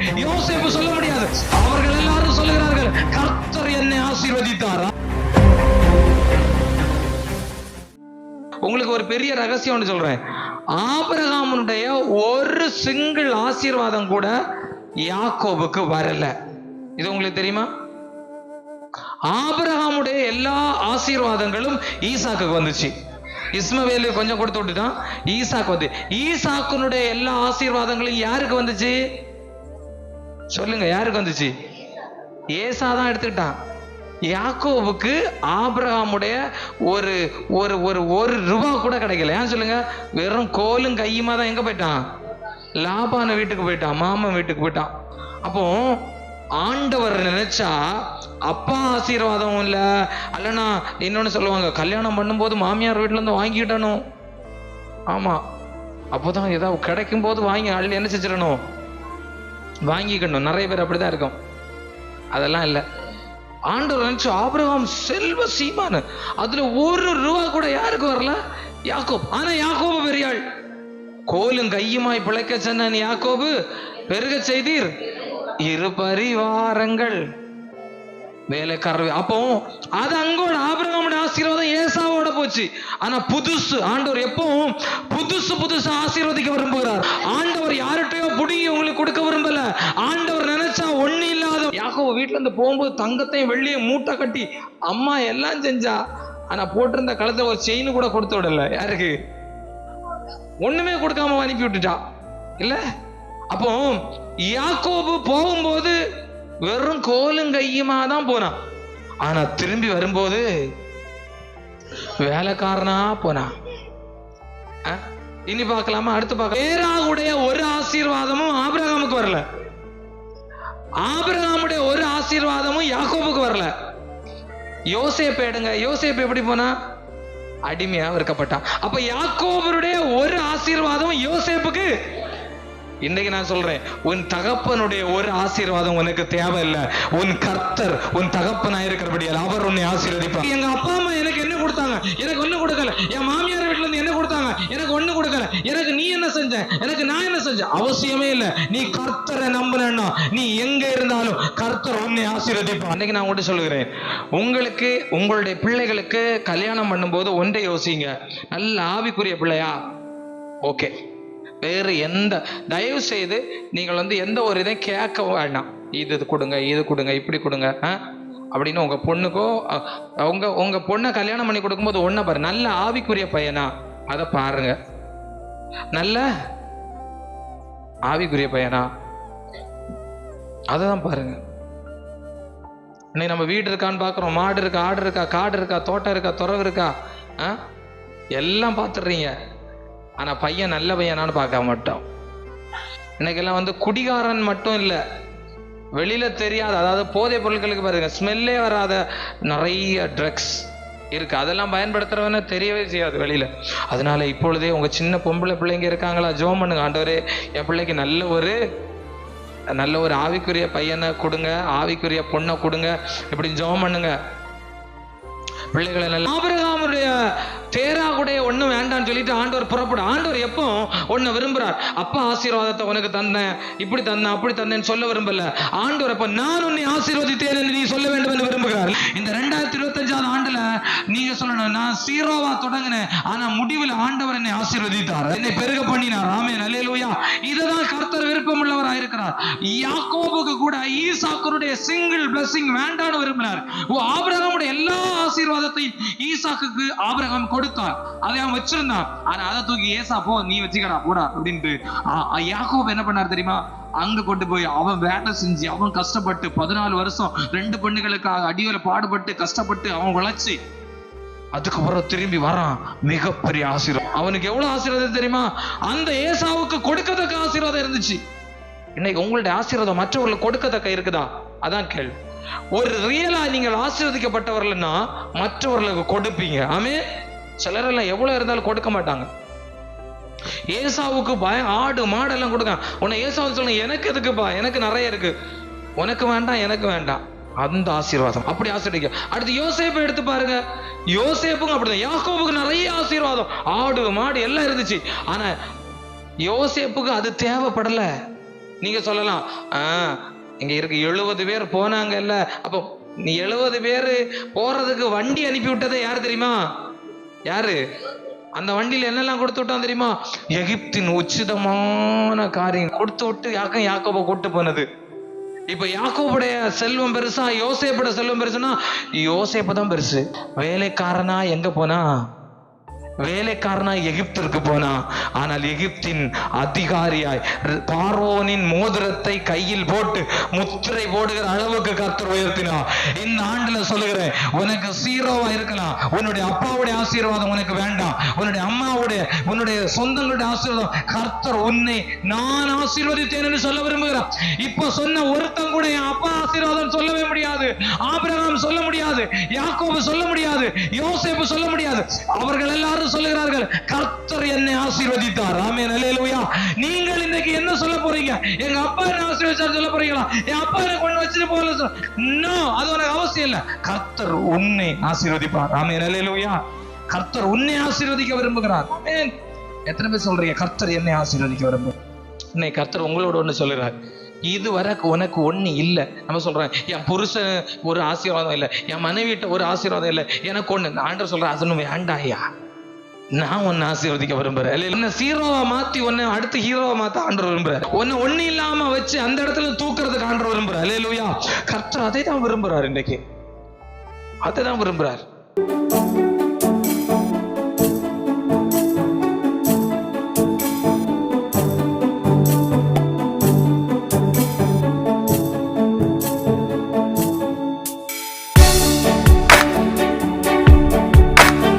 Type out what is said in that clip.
யோசிப்பு சொல்ல முடியாது. அவர்கள் எல்லாரும் சொல்லுகிறார்கள் கர்த்தர் என்னை ஆசீர்வதித்தாரா? உங்களுக்கு ஒரு பெரிய ரகசியம் ஒன்று சொல்றேன். ஆபரகாமனுடைய ஒரு சிங்கிள் ஆசீர்வாதம் கூட யாக்கோபுக்கு வரல. இது உங்களுக்கு தெரியுமா? ஆபிரகாமுடைய எல்லா ஆசீர்வாதங்களும் ஈசாக்கு வந்துச்சு. இஸ்மவேலு கொஞ்சம் கொடுத்து விட்டுட்டான். ஈசாக்கு வந்து ஈசாக்குனுடைய எல்லா ஆசீர்வாதங்களும் யாருக்கு வந்துச்சு? சொல்லுங்க யாருக்கு வந்துச்சு? ஏசா தான் எடுத்துக்கிட்டான். யாக்கோவுக்கு ஆபிரகாமுடைய ஒரு ஒரு ஒரு ஒரு ரூபா கூட கிடைக்கல. ஏன் சொல்லுங்க? வெறும் கோலும் கையுமா தான் எங்க போயிட்டான்? லாபான வீட்டுக்கு போயிட்டான் மாமன் வீட்டுக்கு போயிட்டான். அப்போ ஆண்டவர் நினைச்சா அப்பா ஆசீர்வாதம் இல்ல. அல்லனா இன்னொன்னு சொல்லுவாங்க கல்யாணம் பண்ணும்போது மாமியார் வீட்டுல இருந்து வாங்கிடணும் ஆமா. அப்போதான் ஏதாவது கிடைக்கும் போது வாங்கி அள்ளி என்ன செஞ்சிடணும்? வாங்கிக்கணும். நிறைய பேர் அப்படிதான் இருக்கும். அதெல்லாம் இல்லை. ஆண்டவர் நினைச்சு ஆபிரகாம் செல்வ சீமானு. அதுல ஒரு ரூபா கூட யாருக்கு வரல? யாக்கோப். ஆனா யாக்கோபு பெரியாள். கோலும் கையுமாய் பிழைக்க சொன்ன யாக்கோபு. பெருக செய்தீர். இரு பரிவாரங்கள் வேலைக்காரர். அப்போ அது அங்கோட ஆபிரகாமோட ஆசீர்வாதம் ஏசாவோட போச்சு. ஆனா புதுசு ஆண்டவர் எப்பவும் புதுசு புதுசு ஆசீர்வதிக்க விரும்புகிறார். ஆண்டவர் யார்கிட்டயோ புடுங்கி உங்களுக்கு கொடுக்க விரும்பல. ஆண்டவர் நினைச்சா ஒண்ணு இல்லாத யாக்கோ வீட்டுல இருந்து போகும்போது தங்கத்தையும் வெள்ளியும் மூட்டை கட்டி அம்மா எல்லாம் செஞ்சா ஆனா போட்டிருந்த கழுத்துல ஒரு செயின் கூட கொடுத்து விடல. யாருக்கு? ஒண்ணுமே கொடுக்காம அனுப்பி விட்டுட்டா. இல்ல? அப்போ யாக்கோபு போகும்போது வெறும் கோலும் கையுமா தான் போனான். ஆனா திரும்பி வரும்போது வேலைக்காரனா போனான். இனி பார்க்கலாமா? அடுத்து பார்க்கலாம். ஏராவுடைய ஒரு ஆசீர்வாதமும் ஆபிரகாமுக்கு வரல. ஆபிரகாமுடைய ஒரு ஆசீர்வாதமும் யாக்கோபுக்கு வரல. யோசேப்பு எடுங்க. யோசேப்பு எப்படி போனா? அடிமையா இருக்கப்பட்டான் அப்ப யாக்கோபருடைய ஒரு ஆசீர்வாதம் யோசேப்புக்கு இன்னைக்கு நான் சொல்றேன் உன் தகப்பனுடைய ஒரு ஆசீர்வாதம் உனக்கு தேவையில்லை. உன் கர்த்தர் உன் தகப்பனா இருக்கிறபடியால் அவர் உன்னை ஆசீர்வதிப்பார். எங்க அப்பா அம்மா எனக்கு என்ன கொடுத்தாங்க? எனக்கு ஒண்ணு கொடுக்கல. என் மாமியார் வீட்டுல இருந்து என்ன கொடுத்தாங்க? எனக்கு ஒண்ணு கொடுக்கல. எனக்கு நீ என்ன செஞ்ச? எனக்கு நான் என்ன செஞ்சேன் அவசியமே இல்லை. நீ கர்த்தரை நம்பினா நீ எங்க இருந்தாலும் கர்த்தர் உன்னை ஆசீர்வதிப்பார். அன்னைக்கு நான் உங்கள்கிட்ட சொல்லுகிறேன் உங்களுக்கு உங்களுடைய பிள்ளைகளுக்கு கல்யாணம் பண்ணும்போது ஒன்றை யோசிங்க. நல்ல ஆவிக்குரிய பிள்ளையா? ஓகே. வேறு எந்த தயவு செய்து நீங்கள் வந்து எந்த ஒரு இதையும் கேட்க வேண்டாம். இது இது கொடுங்க இது கொடுங்க இப்படி கொடுங்க ஆ? அப்படின்னு உங்கள் பொண்ணுக்கோ உங்கள் உங்கள் பொண்ணை கல்யாணம் பண்ணி கொடுக்கும்போது ஒன்றை பாரு நல்ல ஆவிக்குரிய பையனா? அதை பாருங்க. நல்ல ஆவிக்குரிய பையனா? அதை தான் பாருங்க. இன்னைக்கு நம்ம வீடு இருக்கான்னு பார்க்குறோம் மாடு இருக்கா ஆடு இருக்கா காடு இருக்கா தோட்டம் இருக்கா துறவு இருக்கா ஆ? எல்லாம் பார்த்துடுறீங்க. ஆனா பையன் நல்ல பையனான்னு பார்க்க மாட்டோம் இன்னைக்கெல்லாம் வந்து குடிகாரன் மட்டும் இல்லை வெளியில தெரியாத அதாவது போதை பொருட்களுக்கு பாருங்க ஸ்மெல்லே வராத நிறைய ட்ரக்ஸ் இருக்கு. அதெல்லாம் பயன்படுத்துறவன தெரியவே செய்யாது வெளியில. அதனால இப்பொழுதே உங்க சின்ன பொம்பளை பிள்ளைங்க இருக்காங்களா ஜோம் பண்ணுங்க ஆண்டவரே என் பிள்ளைக்கு நல்ல ஒரு நல்ல ஒரு ஆவிக்குரிய பையனை கொடுங்க ஆவிக்குரிய பொண்ணை கொடுங்க இப்படி ஜோம் பண்ணுங்க. பிள்ளைகளை நல்ல ஆபிரகாமுடைய கூட ஒண்ணும் வேண்டாம்னு சொல்லிட்டு ஆண்டவர் புறப்படும். ஆண்டவர் எப்போ ஒன்று விரும்புகிறார் அப்பா ஆசீர்வாதத்தை உனக்கு தந்தேன். இப்படி தந்தேன் அப்படி தந்தேன்னு சொல்ல விரும்பல. ஆண்டவர் அப்ப நான் உன்னை ஆசீர்வதித்தேன் என்று நீ சொல்ல வேண்டும் என்று விரும்புகிறார். இந்த ரெண்டாயிரத்தி இருபத்தஞ்சாவது ஆண்டுல நீங்க சொல்லணும் நான் சீரோவா தொடங்கினேன். ஆனா முடிவில் ஆண்டவர் என்னை ஆசீர்வதித்தார். என்னை பெருக பண்ணினார். ஆமே நல்லேலூயா இதுதான் கர்த்தர் விருப்பம் உள்ளவராக இருக்கிறார் யாக்கோபுக்கு கூட ஈசாக்கருடைய சிங்கிள் பிளஸிங் வேண்டான்னு விரும்பினார். ஓ ஆபிரகாமுடைய எல்லா ஆசீர்வாதத்தையும் ஈசாக்குக்கு ஆபிரகாம் கொடுத்தார். அதை அவன் வச்சிருந்தான். ஆனா அதை தூக்கி ஏசா போ நீ வச்சுக்கடா போடா அப்படின்ட்டு. ஆ- என்ன பண்ணார் தெரியுமா? அங்க கொண்டு போய் அவன் வேலை செஞ்சு அவன் கஷ்டப்பட்டு பதினாலு வருஷம் ரெண்டு பெண்ணுகளுக்காக அடியோல பாடுபட்டு கஷ்டப்பட்டு அவன் உழைச்சி அதுக்கப்புறம் திரும்பி வரான். மிகப்பெரிய ஆசீர்வாதம். அவனுக்கு எவ்வளவு ஆசீர்வாதம் தெரியுமா? அந்த ஏசாவுக்கு கொடுக்கத்தக்க ஆசீர்வாதம் இருந்துச்சு. இன்னைக்கு உங்களுடைய ஆசீர்வாதம் மற்றவர்களுக்கு கொடுக்கத்தக்க இருக்குதா? அதான் கேள்வி. ஒரு ரியலா நீங்கள் ஆசீர்வதிக்கப்பட்டவர்கள்னா மற்றவர்களுக்கு கொடுப்பீங்க. ஆமே? சிலரெல்லாம் எவ்வளவு இருந்தாலும் கொடுக்க மாட்டாங்க. ஏசாவுக்கு பய ஆடு மாடெல்லாம் கொடுக்க உன்னை ஏசாவுன்னு சொல்லுங்க எனக்கு எதுக்குப்பா? எனக்கு நிறைய இருக்கு. உனக்கு வேண்டாம் எனக்கு வேண்டாம். அந்த ஆசீர்வாதம். அப்படி ஆசீர்வதிக்க அடுத்து யோசேப்பை எடுத்து பாருங்க. யோசேப்புக்கும் அப்படிதான். யாக்கோபுக்கு நிறைய ஆசீர்வாதம். ஆடு மாடு எல்லாம் இருந்துச்சு. ஆனா யோசேப்புக்கு அது தேவைப்படல. நீங்க சொல்லலாம் ஆஹ் இங்க இருக்கு எழுபது பேர் போனாங்கல்ல அப்போ நீ எழுபது பேர் போறதுக்கு வண்டி அனுப்பி விட்டதே யார் தெரியுமா? யாரு? அந்த வண்டியில என்னெல்லாம் கொடுத்து விட்டான் தெரியுமா? எகிப்தின் உச்சிதமான காரியம். கொடுத்து விட்டு யாக்கம் யாக்கோப கூட்டு போனது. இப்ப யாக்கோபுடைய செல்வம் பெருசா யோசேப்போட செல்வம் பெருசுன்னா யோசேப்பு தான் பெருசு. வேலைக்காரனா எங்க போனா? வேலைக்காரனா எகிப்திற்கு போனா ஆனால் எகிப்தின் அதிகாரியாய் பார்வோனின் மோதிரத்தை கையில் போட்டு முத்திரை போடுகிற அளவுக்கு கர்த்தர் உயர்த்தினா இந்த ஆண்டுல சொல்லுகிறேன் உனக்கு சீரோவா இருக்கலாம் உன்னுடைய அப்பாவுடைய ஆசீர்வாதம் உனக்கு வேண்டாம். உன்னுடைய அம்மாவுடைய உன்னுடைய சொந்தங்களுடைய ஆசீர்வாதம் கர்த்தர் உன்னை நான் ஆசீர்வதித்தேன் என்று சொல்ல விரும்புகிறார். இப்ப சொன்ன ஒருத்தன் கூட ஆபிரகாம் சொல்ல முடியாது யாக்கோபு சொல்ல முடியாது யோசேப்பு சொல்ல முடியாது. அவர்கள் எல்லாரும் சொல்லுகிறார்கள் கர்த்தர் என்னை ஆசீர்வதித்தார். ஆமே அல்லேலூயா நீங்கள் இன்னைக்கு என்ன சொல்ல போறீங்க? எங்க அப்பா என்ன ஆசீர்வதிச்சார் சொல்ல போறீங்களா? என் அப்பா என்ன கொண்டு வச்சுட்டு போகல அது உனக்கு அவசியம் இல்ல. கர்த்தர் உன்னை ஆசீர்வதிப்பார். ஆமே அல்லேலூயா கர்த்தர் உன்னை ஆசீர்வதிக்க விரும்புகிறார். எத்தனை பேர் சொல்றீங்க? கர்த்தர் என்னை ஆசீர்வதிக்க விரும்புகிறார். இன்னைக்கு கர்த்தர் உங்களோட ஒண்ணு சொல்லுறாரு இதுவரை உனக்கு ஒன்று இல்லை. நம்ம சொல்கிறேன் என் புருஷன் ஒரு ஆசீர்வாதம் இல்லை என் மனைவிட்ட ஒரு ஆசீர்வாதம் இல்லை எனக்கு ஒண்ணு ஆண்டர் சொல்கிறேன் அது வேண்டாயா? நான் உன்னை ஆசீர்வதிக்க விரும்புறேன். இல்லை உன்னை ஹீரோவா மாத்தி உன்னை அடுத்து ஹீரோவை மாத்த ஆண்டர் விரும்புறேன் உன்னை ஒண்ணு இல்லாம வச்சு அந்த இடத்துல தூக்குறதுக்கு ஆண்டர் இல்லை இல்லையா கர்த்தர் அதை தான் விரும்புறாரு இன்னைக்கு. அதை தான் விரும்புகிறார்